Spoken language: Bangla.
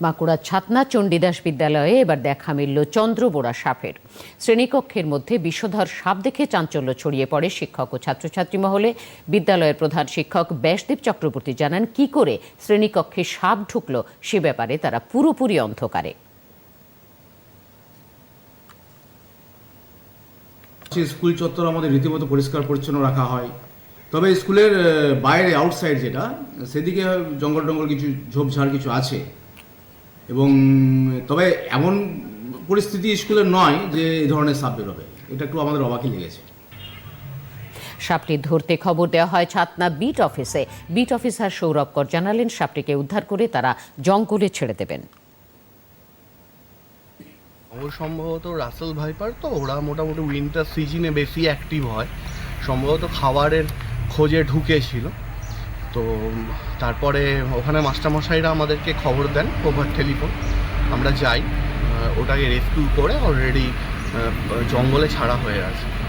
বাঁকুড়ার ছাতনা চণ্ডীদাস বিদ্যালয়ে এবার দেখা মিলল চন্দ্রবোড়া সাপের। শ্রেণীকক্ষের মধ্যে বিষধর সাপ দেখে চাঞ্চল্য ছড়িয়ে পড়ে শিক্ষক ও ছাত্রছাত্রী মহলে। বিদ্যালয়ের প্রধান শিক্ষক ব্যাসদীপ চক্রবর্তী জানান, কি করে শ্রেণীকক্ষে সাপ ঢুকলো সে ব্যাপারে তারা পুরোপুরি অন্ধকারে। স্কুল চত্বর আমাদের রীতিমতো পরিষ্কার পরিচ্ছন্ন রাখা হয়। তবে স্কুলের বাইরে আউটসাইড যেটা, সেদিকে জঙ্গল টঙ্গল কিছু ঝোপঝাড় কিছু আছে। এবং তবে এমন পরিস্থিতি স্কুলে নয় যে এই ধরনের সাপ বেরোবে। এটা একটু আমাদের অবাকই লেগেছে। সাপটি ধরতে খবর দেওয়া হয় ছাতনা বিট অফিসে। বিট অফিসার সৌরভ কর জানালেন সাপটিকে উদ্ধার করে তারা জঙ্গলে ছেড়ে দেবেন। ও সম্ভবত রাসেল ভাইপার তো ওরা মোটামুটি উইন্টার সিজনে বেশি অ্যাক্টিভ হয়। সম্ভবত খাবারের খোঁজে ঢুকেছিল। তো তারপরে ওখানে মাস্টারমশাইরা আমাদেরকে খবর দেন ওভার টেলিফোন আমরা যাই ওটাকে রেস্কিউ করে অলরেডি জঙ্গলে ছাড়া হয়ে আছে